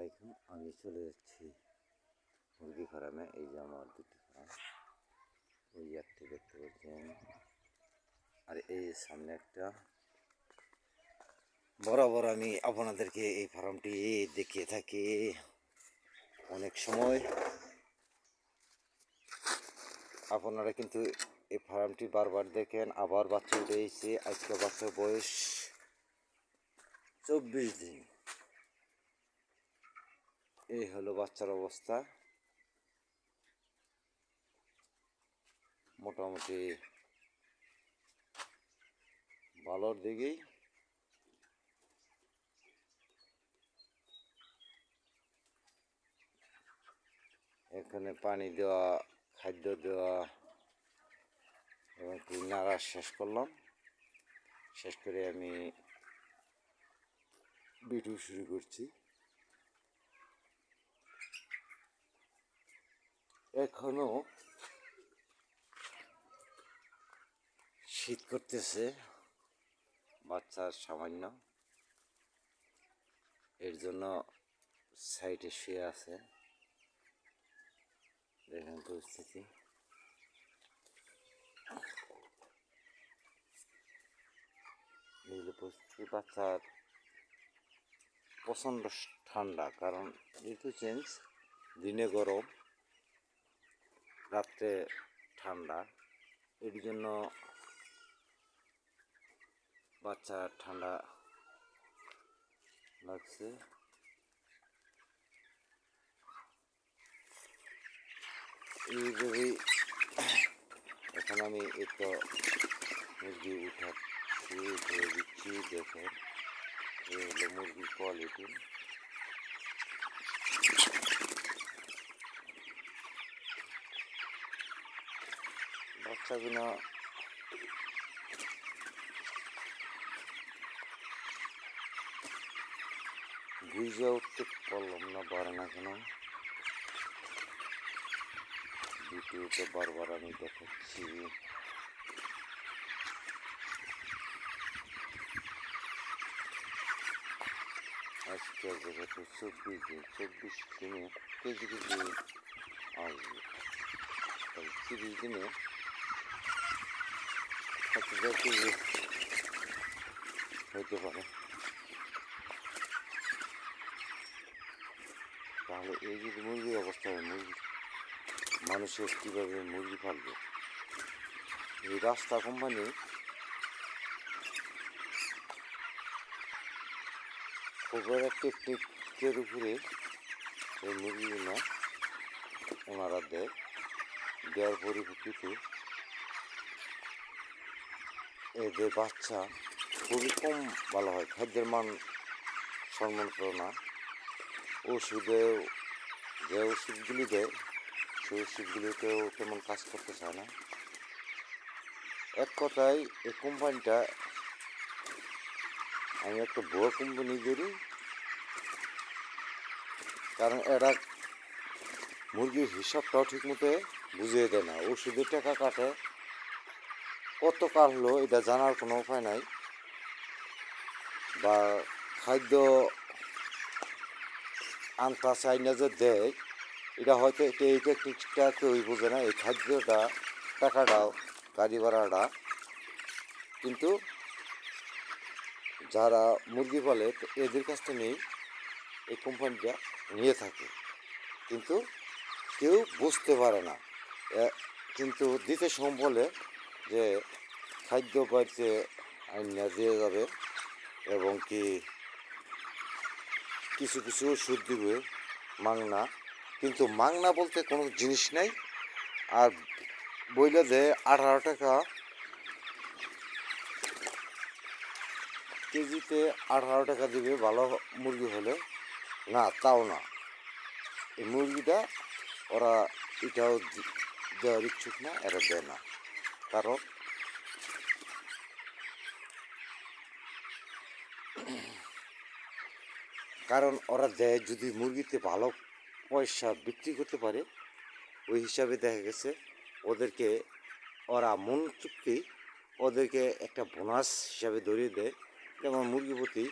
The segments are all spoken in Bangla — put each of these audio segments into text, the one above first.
আলাইকুম, আমি চলে যাচ্ছি মুরগি ফার্মে। এই যে আমার দুটি ফার্ম ওই একটি দেখতে পাচ্ছেন। আর এই সামনে একটা বরাবর আমি আপনাদেরকে এই ফার্মটি দেখিয়ে থাকি। অনেক সময় আপনারা কিন্তু এই ফার্মটি বারবার দেখেন, আবার বাচ্চা উঠে আজকে বাচ্চার বয়স চব্বিশ দিন। এই হলো বাচ্চার অবস্থা। মোটামুটি ভালোর দিকেই। এখানে পানি দেওয়া, খাদ্য দেওয়া এবং নাড়া শেষ করলাম। শেষ করে আমি ভিডিও শুরু করছি। এখনও শীত করতেছে বাচ্চার সামান্য। এর জন্য সাইডে শুয়ে আছে। দেখেন পরিস্থিতি। পরিস্থিতি, বাচ্চার প্রচণ্ড ঠান্ডা, কারণ ঋতু চেঞ্জ দিনে গরম। রাত্রে ঠান্ডা। এর জন্য বাচ্চা ঠান্ডা লাগছে। এইভাবেই এখন আমি একটু মুরগি উঠাচ্ছি ধরে দিচ্ছি, দেখেন। এই হলো মুরগির কোয়ালিটি বাচ্চাগুলো বুঝে উঠতে পারলাম না পারে না কেন ভিডিওতে বারবার আমি দেখাচ্ছি আজকে যেহেতু চব্বিশ দিন চব্বিশ দিনে কেজি কেজি আসবে তাহলে তিরিশ দিনে এক হাজার কেজি হইতে পারে তাহলে এই যদি মুরগির অবস্থা হয় মুরগি মানুষের কীভাবে মুরগি পালবে? এই রাস্তা কোম্পানি ওভার টেকনিকের উপরে এই মুরগিগুলো ওনারা দেয়, দেওয়ার পরিপ্রেক্ষিতে এদের বাচ্চা খুবই কম ভালো হয়, খাদ্যের মান সম্মান করে না। ওষুধেও যে ওষুধগুলি দেয়, সেই ওষুধগুলিতেও তেমন কাজ করতে চায় না। এক কথায়, এই কোম্পানিটা, আমি একটা বড় কোম্পানি ধরি, কারণ এরা মুরগির হিসাবটাও ঠিক মতো বুঝিয়ে দেয় না। ওষুধের টাকা কাটে কত কাল হলো এটা জানার কোনো উপায় নাই। বা খাদ্য আনতা চাইনা যে দেয়, এটা হয়তো এটা এই টেকনিকটা কেউই বোঝে না, এই খাদ্যটা টাকাটাও গাড়ি ভাড়াটা। কিন্তু যারা মুরগি পালে এদের কাছ থেকেই এই কোম্পানিটা নিয়ে থাকে। কিন্তু কেউ বুঝতে পারে না। কিন্তু দিতে সময় বলে যে খাদ্য বাড়িতে আইনা দিয়ে যাবে এবং কি কিছু কিছু ওষুধ দিবে মাংনা। কিন্তু মাংনা বলতে কোনো জিনিস নাই। আর বইলে যে আঠারো টাকা কেজিতে আঠারো টাকা দিবে ভালো মুরগি হলে। না, তাও না। এই মুরগিটা ওরা এটাও দেওয়ার ইচ্ছুক না, এরা দেয় না। কারণ কারণ ওরা দেয় যদি মুরগিতে ভালো পয়সা বিক্রি করতে পারে, ওই হিসাবে দেখা গেছে ওদেরকে ওরা মন চুক্তি ওদেরকে একটা বোনাস হিসাবে ধরিয়ে দেয়। যেমন মুরগি প্রতি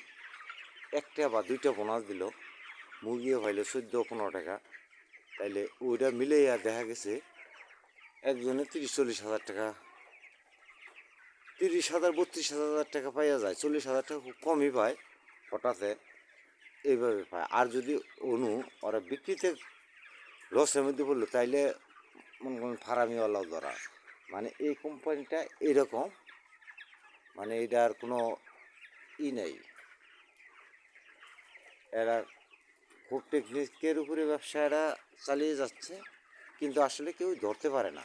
একটা বা দুইটা বোনাস দিল মুরগিও পাইলে চোদ্দ পনেরো টাকা। তাইলে ওইটা মিলেইয়া দেখা গেছে একজনে তিরিশ চল্লিশ হাজার টাকা তিরিশ হাজার, বত্রিশ হাজার টাকা পাইয়া যায়, চল্লিশ হাজার টাকা খুব কমই পায়, হঠাৎ এইভাবে পায়। আর যদি অনু ওরা বিক্রিতে লসের মধ্যে পড়ল, তাইলে মনে করেন ফারামিওয়ালাও ধরা। মানে এই কোম্পানিটা এরকম মানে এটার কোনো ই নেই। এরা খুব টেকনিকের উপরে ব্যবসা এরা চালিয়ে যাচ্ছে, কিন্তু আসলে কেউ ধরতে পারে না।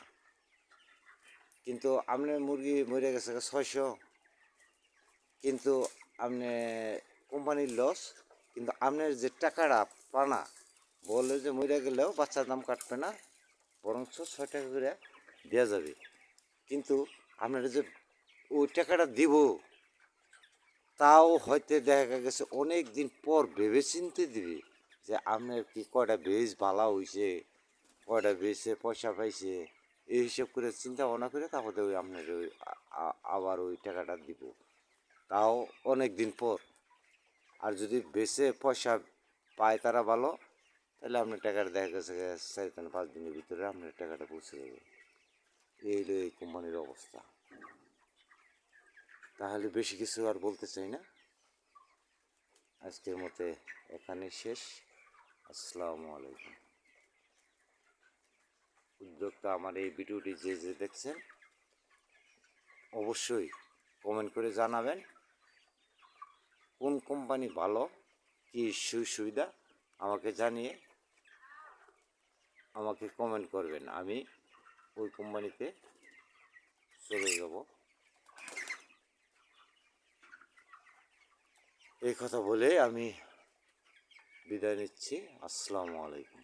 কিন্তু আপনার মুরগি মরে গেছে ছয়শো। কিন্তু আপনি কোম্পানির লস কিন্তু আপনার যে টাকাটা পানা, বলে যে মরে গেলেও বাচ্চার দাম কাটবে না, বরঞ্চ ছয় টাকা করে দেওয়া যাবে। কিন্তু আপনারা যে ওই টাকাটা দিব, তাও হয়তো দেখা গেছে অনেক দিন পর ভেবে চিনতে দিবে যে আপনার কি কয়টা বেশ ভালো হয়েছে কয়টা বেশে পয়সা পাইছে। এই হিসাব করে চিন্তা ভাবনা করে তারপরে ওই আপনার ওই আবার ওই টাকাটা দিব। তাও অনেক দিন পর। আর যদি বেশে পয়সা পায় তারা ভালো, তাহলে আপনার টাকাটা দেখা গেছে চার থেকে পাঁচ দিনের ভিতরে আপনার টাকাটা পৌঁছে যাবে। এই হলো এই কোম্পানির অবস্থা। তাহলে বেশি কিছু আর বলতে চাই না। আজকের মতে এখানে শেষ। আসসালামু আলাইকুম। উদ্যোক্তা আমার এই ভিডিওটি যে যে দেখছেন, অবশ্যই কমেন্ট করে জানাবেন কোন কোম্পানি ভালো, কী সুবিধা আমাকে জানিয়ে আমাকে কমেন্ট করবেন। আমি ওই কোম্পানিতে চলে যাব। এই কথা বলে আমি বিদায় নিচ্ছি। আসসালামু আলাইকুম।